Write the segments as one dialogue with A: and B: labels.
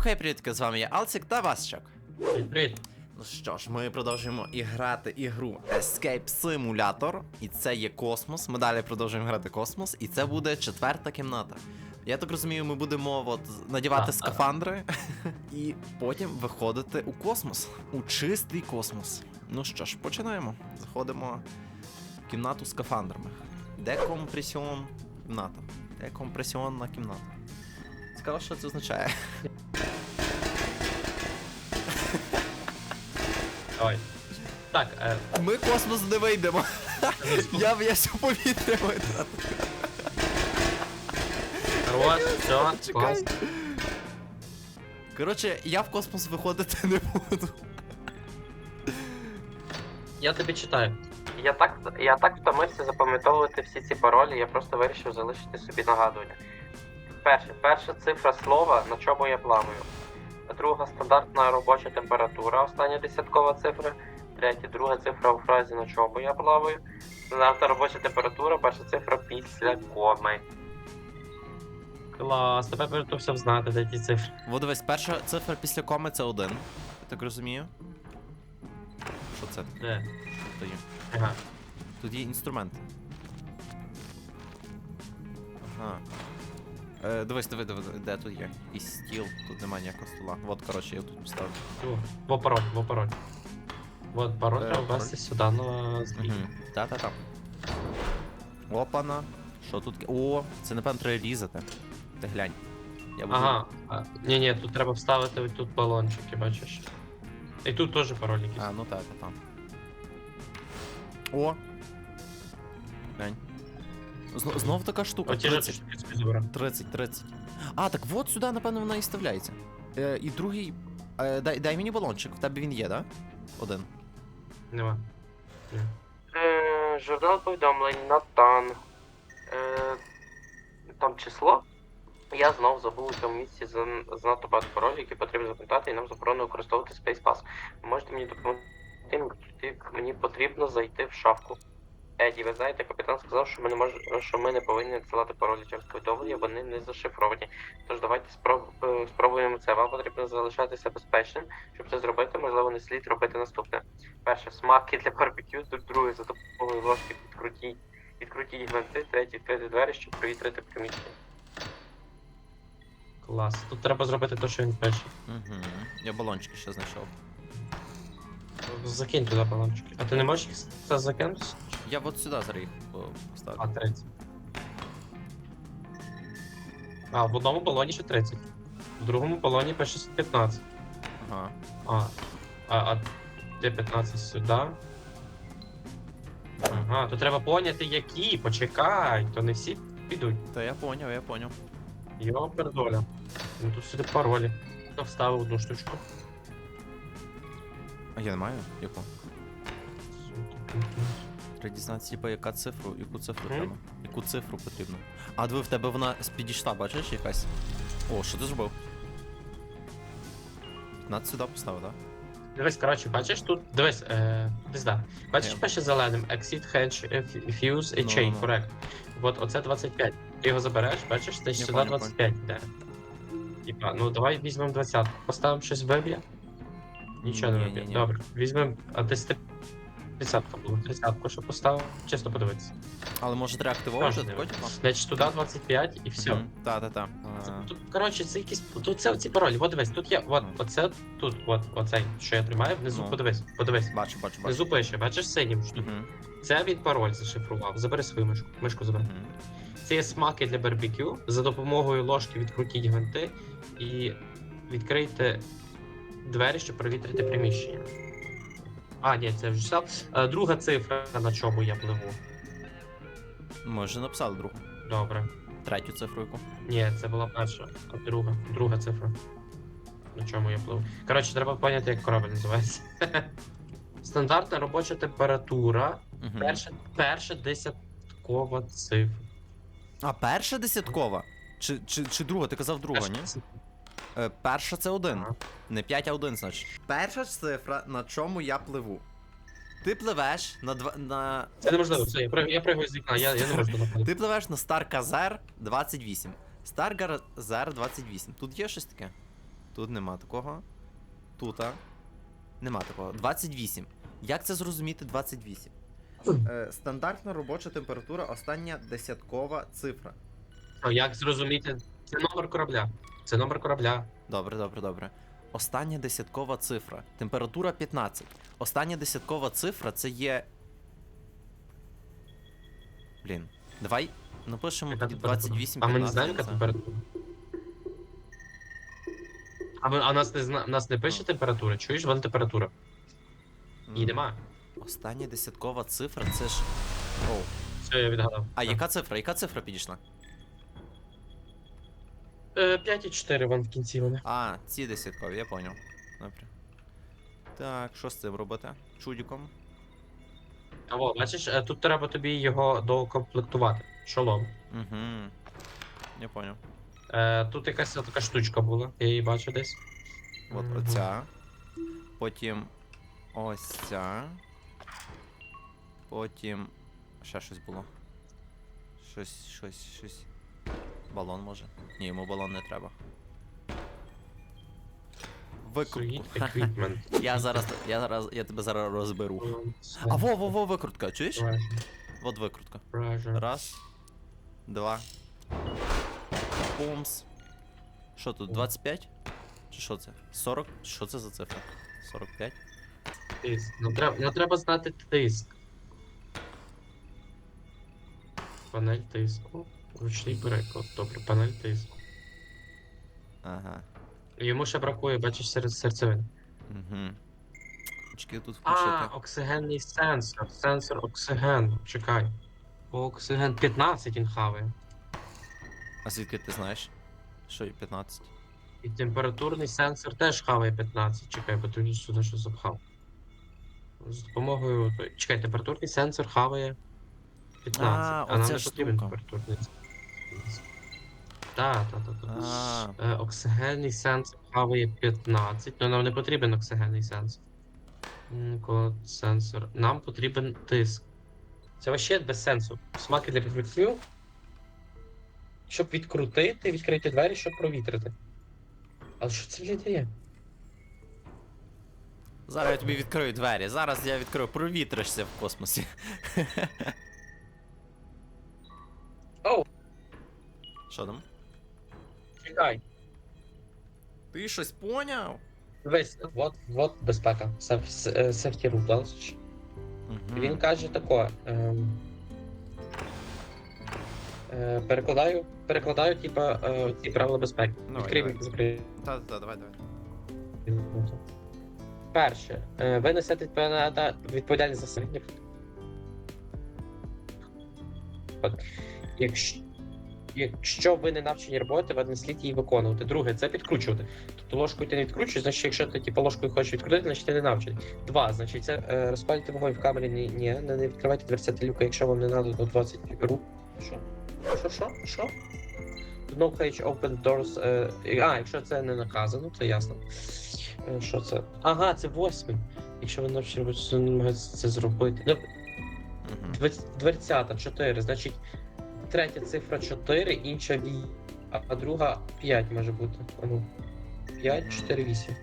A: хей, привітки, з вами я Алцик та Васчак.
B: Привіт.
A: Ну що ж, ми продовжуємо і грати ігру Escape Simulator. І це є космос. Ми далі продовжуємо грати космос, і це буде четверта кімната. Я так розумію, ми будемо от, надівати
B: Так,
A: скафандри і потім виходити у космос, у чистий космос. Ну що ж, починаємо. Заходимо в кімнату з скафандрами. Декомпресіон кімната. Декомпресіонна кімната. Цікаво, що це означає.
B: Давай. Так, е,
A: Ми космос не вийдемо. Я я все повітря витрат.
B: хорош, все,
A: Чекай.
B: клас.
A: Коротше, я в космос виходити не буду.
B: Я тобі читаю. Я так, я так втомився запам'ятовувати всі ці паролі, я просто вирішив залишити собі нагадування. Перше, перша цифра слова, на чому я плаваю. Друга стандартна робоча температура, остання десяткова цифра. Третя, друга цифра у фразі на чому я плаваю. Стандартна робоча температура, перша цифра після коми. Клас, тепер приготувався знати, де ті цифри.
A: Во дивись, перша цифра після коми це один. Я так розумію. Що це
B: Де?
A: є?
B: Ага.
A: Тут є інструменти. Ага. Е, дивись, диви, диви, де тут є? І стіл, тут немає ніякого стола. От, коротше, я тут поставив.
B: Ну, во пароль, во пароль. Вот пароль
A: Е,
B: треба ввести сюди на збій.
A: Угу. Та-та-та. Опана. Що тут? О, це напевно треба різати. Ти глянь. Я буду...
B: Ага. А, ні, ні, тут треба вставити ось тут балончики, бачиш. І тут теж пароль якийсь.
A: А, ну так, та там. О! Глянь. Зно- знов така штука. 30,
B: ти собі забирав.
A: 30, 30. А, так от сюди, напевно, вона і вставляється. Е, і другий. Е, дай, дай мені балончик, в тебе він є, да? Один.
B: Нема. Е, журнал повідомлень Натан. Е, там число. Я знов забув у цьому місці занадто багато паролів, які потрібно запам'ятати, і нам заборонено використовувати Space Pass. Ви можете мені допомогти? Мені потрібно зайти в шафку. Еді, ви знаєте, капітан сказав, що ми не мож... що ми не повинні надсилати паролі через повідомлення, вони не зашифровані. Тож давайте спроб... е, спробуємо це. Вам потрібно залишатися безпечним. Щоб це зробити, можливо, не слід робити наступне. Перше, смаки для барбекю, друге, за допомогою ложки відкрутіть, відкрутіть гвинти, третє, відкрити двері, щоб провітрити приміщення. Клас. Тут треба зробити те, що він пише.
A: Угу. Я балончики ще знайшов.
B: Закинь туди балончики. А ти не можеш їх це закинути?
A: Я от сюди зараз їх поставлю.
B: А, 30. А, в одному балоні ще 30. В другому балоні пише 15.
A: Ага.
B: А, а, а де 15 сюди? Ага, то треба поняти які, почекай, то не всі підуть.
A: Та я поняв, я поняв.
B: Йо, пердоля. Ну тут сюди паролі. Я вставив одну штучку.
A: А я не маю? Яку? Треба дізнатися, типа, яка цифру, яку цифру треба. Яку цифру потрібно. А диви, в тебе вона підійшла, бачиш якась? О, що ти зробив? 15 сюди поставив, так?
B: Дивись, коротше, бачиш тут. Дивись, е, десь да. Бачиш,
A: Я-
B: пише зеленим Exit Hedge е, F- Fuse
A: Ну,
B: Chain,
A: ну, ну.
B: корект. От оце 25. Ти його забереш, бачиш, ти
A: Я
B: сюди
A: понял,
B: 25 йде. Типа, ну давай візьмемо 20. Поставимо щось виб'є. Нічого не виб'є.
A: Ні-ні-ні.
B: Добре. Візьмемо. А десь ти 30 було. 30 що поставив. Чисто подивитися.
A: Але може треба активувати такий.
B: Значить, туди 25 і все.
A: Та-та-та.
B: Це- Тут, коротше, це якісь. Тут це оці паролі. От дивись, тут є. От,
A: Мгм.
B: оце тут, от, оцей, що я тримаю, внизу
A: Ну.
B: подивись, подивись.
A: Бачу, бачу, бачу.
B: Внизу пише, бачиш синім штук.
A: Угу.
B: Це він пароль зашифрував. Забери свою мишку. Мишку забери.
A: Угу.
B: Це є смаки для барбекю. За допомогою ложки відкрутіть гвинти і відкрийте двері, щоб провітрити приміщення. А, ні, це вже читав. Е, Друга цифра, на чому я пливу.
A: Ми вже написали другу.
B: Добре.
A: Третю цифру яку.
B: Ні, це була перша, а друга. Друга цифра. На чому я пливу. Коротше, треба поняти, як корабель називається. Стандартна робоча температура.
A: Угу.
B: Перша, перша десяткова цифра.
A: А перша десяткова? Чи, чи, чи друга? Ти казав друга,
B: Перша
A: ні? Е, перша це один. Не 5, а 1, значить. Перша цифра, на чому я пливу. Ти пливеш на два. на.
B: Це неможливо, все, я, приг- я пригаю з вікна, я, я не можу туди
A: Ти пливеш на Star Казер 28. Star Казер 28. Тут є щось таке? Тут нема такого. Тут. Нема такого. 28. Як це зрозуміти 28? Е, стандартна робоча температура, остання десяткова цифра.
B: А як зрозуміти? Це номер корабля. Це номер корабля.
A: Добре, добре, добре. Остання десяткова цифра. Температура 15. Остання десяткова цифра це є. Блін. Давай напишемо
B: Яка
A: тоді
B: температура?
A: 28
B: А ми не
A: 15.
B: знаємо, яка
A: це.
B: температура. А, ми, а нас не зна... нас не пише температура, чуєш? Вон температура. Її нема.
A: Остання десяткова цифра це ж. О.
B: Все, я відгадав.
A: А яка цифра? Яка цифра підійшла?
B: Е, 5,4 вон в кінці вони.
A: А, ці десяткові, я поняв. Добре. Так, що з цим робити? Чудіком.
B: А во, бачиш, е, тут треба тобі його докомплектувати. Шолом.
A: Угу. Я поняв.
B: Е, тут якась така штучка була, я її бачу десь.
A: От
B: Мгм.
A: оця. Потім ось ця. Потім. Ще щось було. Щось, щось, щось. Балон може. Ні, йому балон не треба. Викрутку.
B: Equipment.
A: Я зараз. Я зараз. Я тебе зараз розберу. А во, во, во, викрутка, чуєш? От викрутка.
B: pressure.
A: Раз. Два. Пумс. Що тут, 25? Чи що це? 40? Що це за цифра? 45?
B: Тиск. Ну треба, ну, треба знати тиск. Панель тиску. Ручний переклад. Добре, панель тиску.
A: Ага.
B: Йому ще бракує, бачиш, серед серцевин.
A: Угу. Очки тут
B: А,
A: включити.
B: оксигенний сенсор. Сенсор оксиген. Чекай. Оксиген 15 він хаває.
A: А звідки ти знаєш? Що і 15?
B: І температурний сенсор теж хаває 15. Чекай, бо ти сюди щось запхав. З допомогою. той- Чекай, температурний сенсор хаває 15.
A: А,
B: А, нам
A: оця
B: не потрібен температурний сенсор. Так, так, так. Е, Оксигенний сенсор хаває 15, але нам не потрібен оксигенний сенсор. Код сенсор. Нам потрібен тиск. Це вообще без сенсу. Смаки для підвіків. Щоб відкрутити, відкрити двері, щоб провітрити. Але що це блядь, є?
A: зараз я тобі відкрию двері. Зараз я відкрию, провітришся в космосі.
B: Оу,
A: Що там?
B: Чекай.
A: Ти щось поняв?
B: Дивись, от, от безпека. Safety rule, да?
A: Угу.
B: Він каже тако. Ем, е, перекладаю, перекладаю, типа, е, ці правила безпеки.
A: Давай,
B: Відкрий,
A: давай.
B: закрий.
A: Та, та, давай, давай.
B: Перше, е, ви несете відповідальність відповідальність за. Якщо, якщо ви не навчені роботи, ви не слід її виконувати. Друге, це підкручувати. Тобто ложкою ти не відкручуєш, значить, якщо ти типу, ложкою хочеш відкрутити, значить ти не навчений. Два, значить, це е, розпалювати вогонь в камері ні, ні, не, не відкривайте дверця люка, якщо вам не треба до 20 рук. Що? Що, що? Що? No page open doors. Е, а, якщо це не наказано, то ясно. Е, Що це? Ага, це восьмий. Якщо ви навчені робити, то не намагаєтеся це зробити. Ну. Дверцята 4, значить третя цифра 4, інша ві, а, друга 5 може бути. А Ну, 5, 4, 8.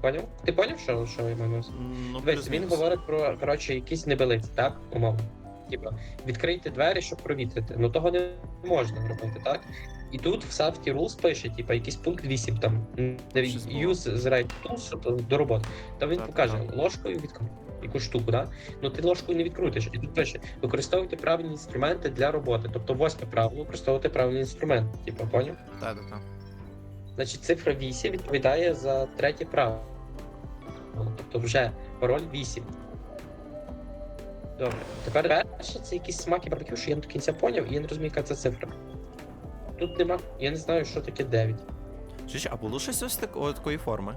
B: Поняв? Ти поняв, що, що я маю?
A: Ну,
B: Дивись, він говорить про коротше, якісь небелиці, так? Умовно. Типа, відкрийте двері, щоб провітрити. Ну того не можна робити, так? І тут в Rules пише, типа, якийсь пункт 8, там use the right tools що до роботи. Там він
A: Так,
B: покаже
A: так.
B: ложкою відкрити якусь штуку, да? Ну ти ложкою не відкрутиш. І тут пише, використовуйте правильні інструменти для роботи. Тобто восьме правило використовувати правильні інструменти. Типа, поняв?
A: Та, та, та.
B: Значить, цифра 8 відповідає за третє правило. Тобто вже пароль 8. Добре. Тепер перше це якісь смаки барбекю, що я не до кінця поняв, і я не розумію, яка це цифра. Тут нема. Я не знаю, що таке 9.
A: Чуєш, а було щось ось такої, такої форми?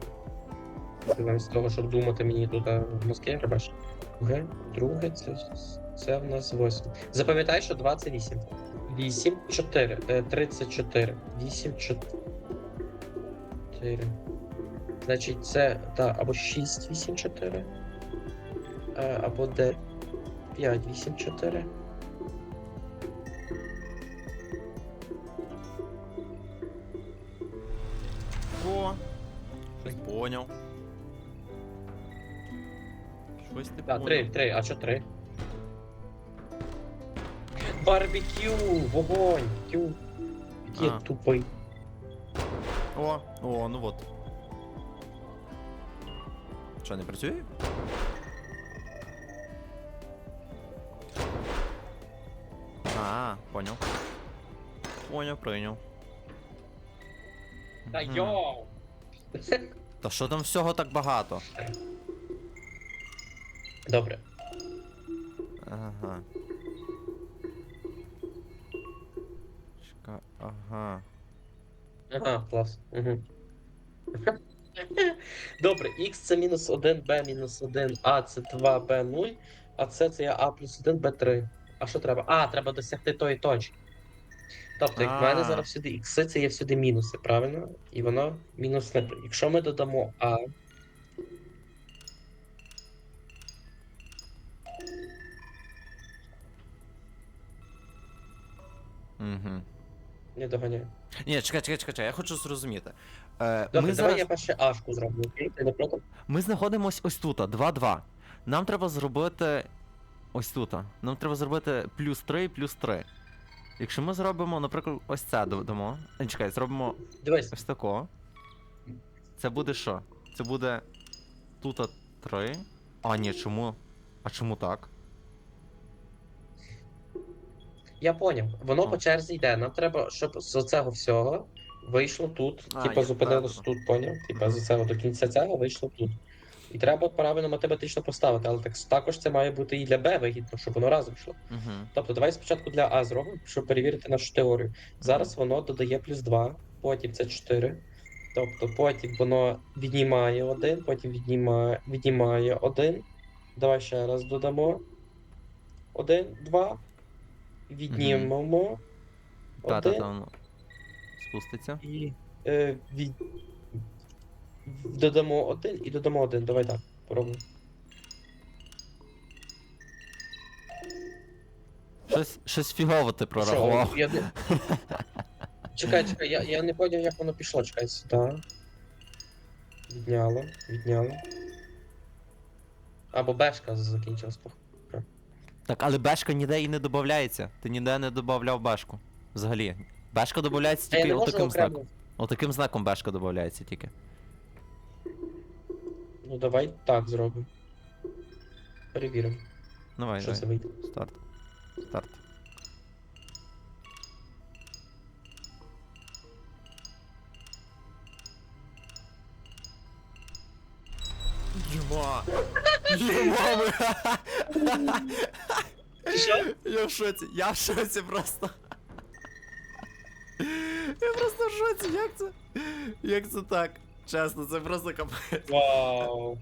B: Замість того, щоб думати мені тут а, в мозки ребеш. Друге, друге, це, це в нас 8. Запам'ятай, що 2 це 8. 8, 4, е, 34. 8, 4. Значить, це та, або 6, 8, 4. е, Або 9, 5, 8, 4.
A: Поняв. Щось ти
B: Так,
A: поняв.
B: три, три, а що три? Барбекю, вогонь, тю. Який я
A: А.
B: тупий.
A: О, о, ну вот. Що, не працює? А, поняв. Поняв, прийняв.
B: Та
A: Мгм.
B: йоу!
A: Та що там всього так багато?
B: Добре.
A: Ага. Чека, ага.
B: Ага, клас. Угу. Добре, x це мінус 1, b мінус 1, a це 2, b 0, а це це є a плюс 1, b 3. А що треба? А, треба досягти тої точки. Тобто, як в мене зараз всюди ікси, це є всюди мінуси, правильно? І воно мінус не. Якщо ми додамо а,
A: Угу.
B: не доганяю.
A: Ні, чекай, чекай, чекай, чекай, я хочу зрозуміти. Е,
B: Добре,
A: ми,
B: давай
A: зараз,
B: я перше ашку зроблю, окей? Ти не проти?
A: ми знаходимось ось тут, 2-2. Нам треба зробити ось тут. Нам треба зробити плюс 3 плюс 3. Якщо ми зробимо, наприклад, ось це додамо. Е, Чекай, зробимо
B: Дивись,
A: ось тако. Це буде що? Це буде тут 3. А, ні, чому? А чому так?
B: я поняв. Воно
A: А.
B: по черзі йде. Нам треба, щоб з цього всього вийшло тут.
A: А,
B: типа
A: я-
B: зупинилось
A: да-да-да.
B: тут, поняв? Типа з цього до кінця цього вийшло тут. І треба правильно математично поставити, але так також це має бути і для Б вигідно, щоб воно разом йшло.
A: Угу.
B: Тобто давай спочатку для А зробимо, щоб перевірити нашу теорію. Зараз воно додає плюс 2, потім це 4. Тобто потім воно віднімає 1, потім віднімає, віднімає 1. Давай ще раз додамо. 1, 2. Віднімемо.
A: Та-та-та,
B: Один.
A: воно спуститься.
B: І е, від... додамо 1 і додамо 1. Давай так, поробимо.
A: Щось, щось фігово ти прорахував.
B: Я не... Чекай, чекай, я, я не поняв, як воно пішло. Чекай сюди. Відняло, відняло. Або бешка закінчилась. пох-
A: Так, але бешка ніде і не додається. Ти ніде не додавав бешку. Взагалі. Бешка додається
B: А я
A: тільки
B: не можу
A: отаким знаком.
B: окремо.
A: Отаким знаком бешка додається тільки.
B: Ну давай так зробимо. Перевіримо,
A: Давай,
B: що це
A: давай.
B: вийде.
A: Старт. Старт. Єма! Єма! ми-
B: Що?
A: Я в шоці, я в шоці просто. Я просто в шоці, як це? Як це так? Чесно, це просто капець.
B: Вау.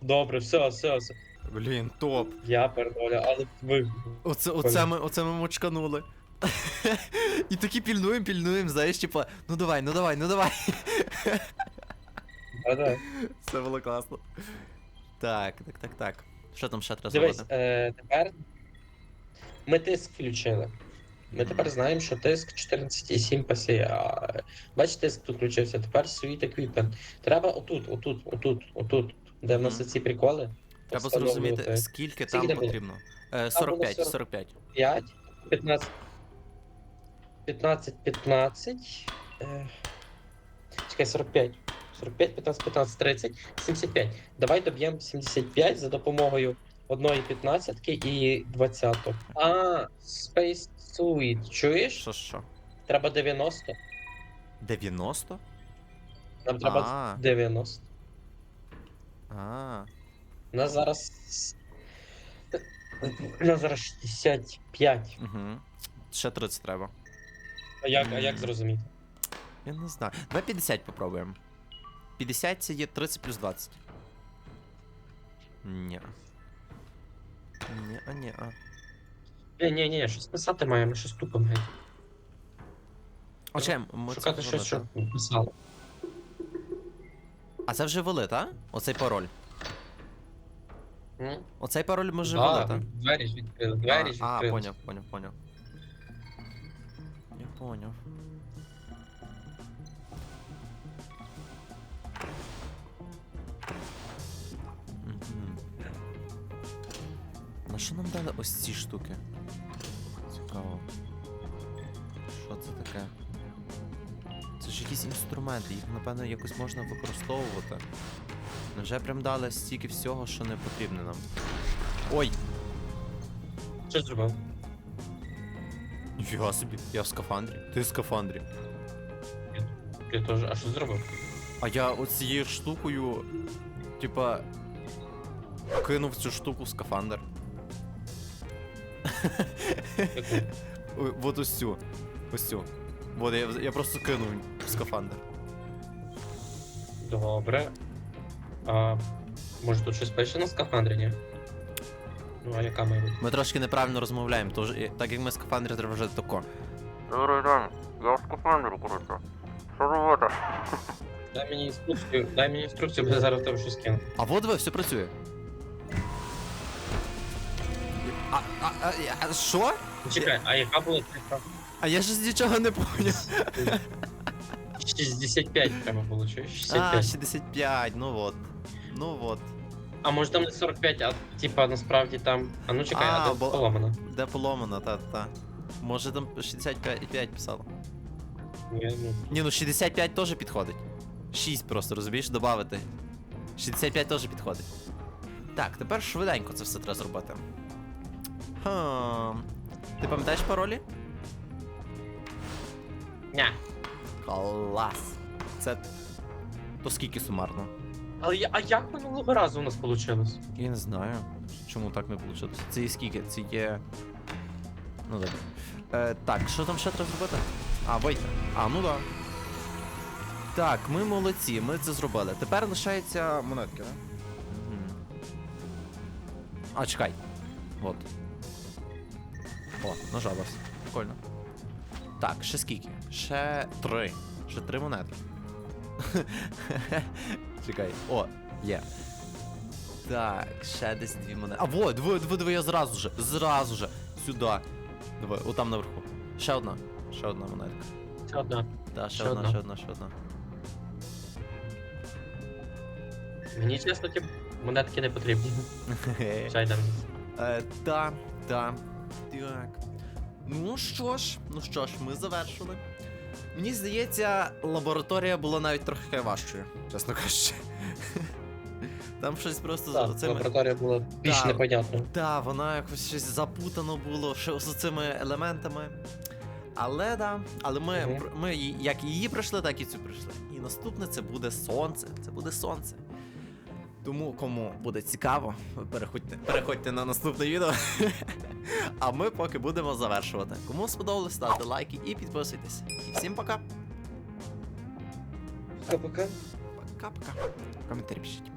B: Добре, все, все, все.
A: Блін, топ.
B: Я пердоля, але ви.
A: Оце, оце, ми, оце ми мочканули. І такі пільнуємо, пільнуємо, знаєш, типа, ну давай, ну давай, ну давай.
B: Да-да.
A: Це було класно. Так, так, так, так. Що там ще треба
B: Дивись,
A: зробити?
B: е, тепер ми тиск включили. Ми тепер знаємо, що тиск 14,7 пасіє. А, Бач, тиск тут включився. Тепер світ еквіпмент. Треба отут, отут, отут, отут, де в нас ці приколи.
A: Треба зрозуміти, скільки там потрібно. Е,
B: Там було
A: 45,
B: 40.
A: 45.
B: 5, 15, 15, 15. Е, чекай, 45. 45, 15, 15, 30, 75. Давай доб'ємо 75 за допомогою одної 15 і 20. А, Space Suite, чуєш?
A: Що, що?
B: Треба 90.
A: 90?
B: Нам треба
A: А.
B: 90.
A: А,
B: У нас зараз. У нас зараз 65.
A: угу. Ще 30 треба.
B: А як, а як зрозуміти?
A: Я не знаю. Давай 50 попробуємо. 50 це є 30 плюс 20. Ні. Ні, а ні, а.
B: Ні, ні, ні, щось писати маємо, щось тупим геть.
A: А? Ми це
B: Шукати щось, що
A: ввели,
B: писало.
A: та? А це вже ввели, та? Оцей пароль.
B: М?
A: Оцей пароль ми вже
B: Да,
A: ввели, та?
B: Двері ж відкрили, двері ж
A: а, а,
B: відкрили.
A: поняв, поняв, поняв. Я поняв. Що нам дали ось ці штуки? Цікаво. Що це таке? Це ж якісь інструменти, їх, напевно, якось можна використовувати. Невже прям дали стільки всього, що не потрібно нам. Ой!
B: Що зробив?
A: Ніфіга собі, я в скафандрі. Ти в скафандрі.
B: Я теж. А що зробив?
A: А я оцією штукою, типа, кинув цю штуку в скафандр. Ой, Вот ось цю. Ось цю. Вот я, я просто кинув в скафандр.
B: Добре. А може тут щось пише на скафандрі, ні? Ну, а яка має бути?
A: Ми трошки неправильно розмовляємо, тож, і- так як ми в скафандрі треба вже тако.
C: Добрий день, я в скафандрі, коротше. Що робити?
B: Дай мені інструкцію, дай мені інструкцію, бо я зараз в тебе щось кину.
A: А вот ви, все працює. А, а, що?
B: Чекай, а яка була цифра?
A: А я ж нічого не поняв.
B: 65 треба було, чуєш?
A: А,
B: 65.
A: 65, ну вот. Ну вот.
B: А може там не 45, а типа насправді там. А ну чекай,
A: А,
B: а, де
A: бо-
B: поломано?
A: Де поломано, та, та. Може там 65 5 писало.
B: Ні, ну.
A: Ні, ну 65 теж підходить. 6 просто, розумієш, додати. 65 теж підходить. Так, тепер швиденько це все треба зробити. Хм. Ти пам'ятаєш паролі?
B: Ня.
A: Клас. Це. То скільки сумарно?
B: Але я, а як минулого разу у нас вийшло?
A: Я не знаю. Чому так не вийшло? Це є скільки? Це є. Ну добре. Е, так, що там ще треба зробити? А, вийти. А, ну да. Так, ми молодці, ми це зробили. Тепер лишається монетки, да? Мгм. А, чекай. От. О, нажалось. Прикольно. Так, ще скільки? Ще три. Ще три монети. Чекай. О, є. Так, ще десь дві монети. А, во, диви, диви, я зразу же. Зразу же. Сюди. Диви, отам наверху. Ще одна. Ще одна монетка.
B: Це одна.
A: Да, ще,
B: Ще
A: одна,
B: одна.
A: ще одна, ще одна.
B: Мені чесно, ті монетки не потрібні. Чай дам.
A: Е, та, та. Так. Ну що ж, ну що ж, ми завершили. Мені здається, лабораторія була навіть трохи важчою, чесно кажучи. Там щось просто
B: Так,
A: з цими.
B: лабораторія була більш непонятна.
A: Так, вона якось щось запутано було ще з цими елементами. Але да, але ми, пр- ми як її пройшли, так і цю пройшли. І наступне це буде сонце. Це буде сонце. Тому кому буде цікаво, переходьте, переходьте на наступне відео. А ми поки будемо завершувати. Кому сподобалось, ставте лайки і підписуйтесь. І всім пока.
B: Пока-пока.
A: Пока-пока. Коментарі пишіть.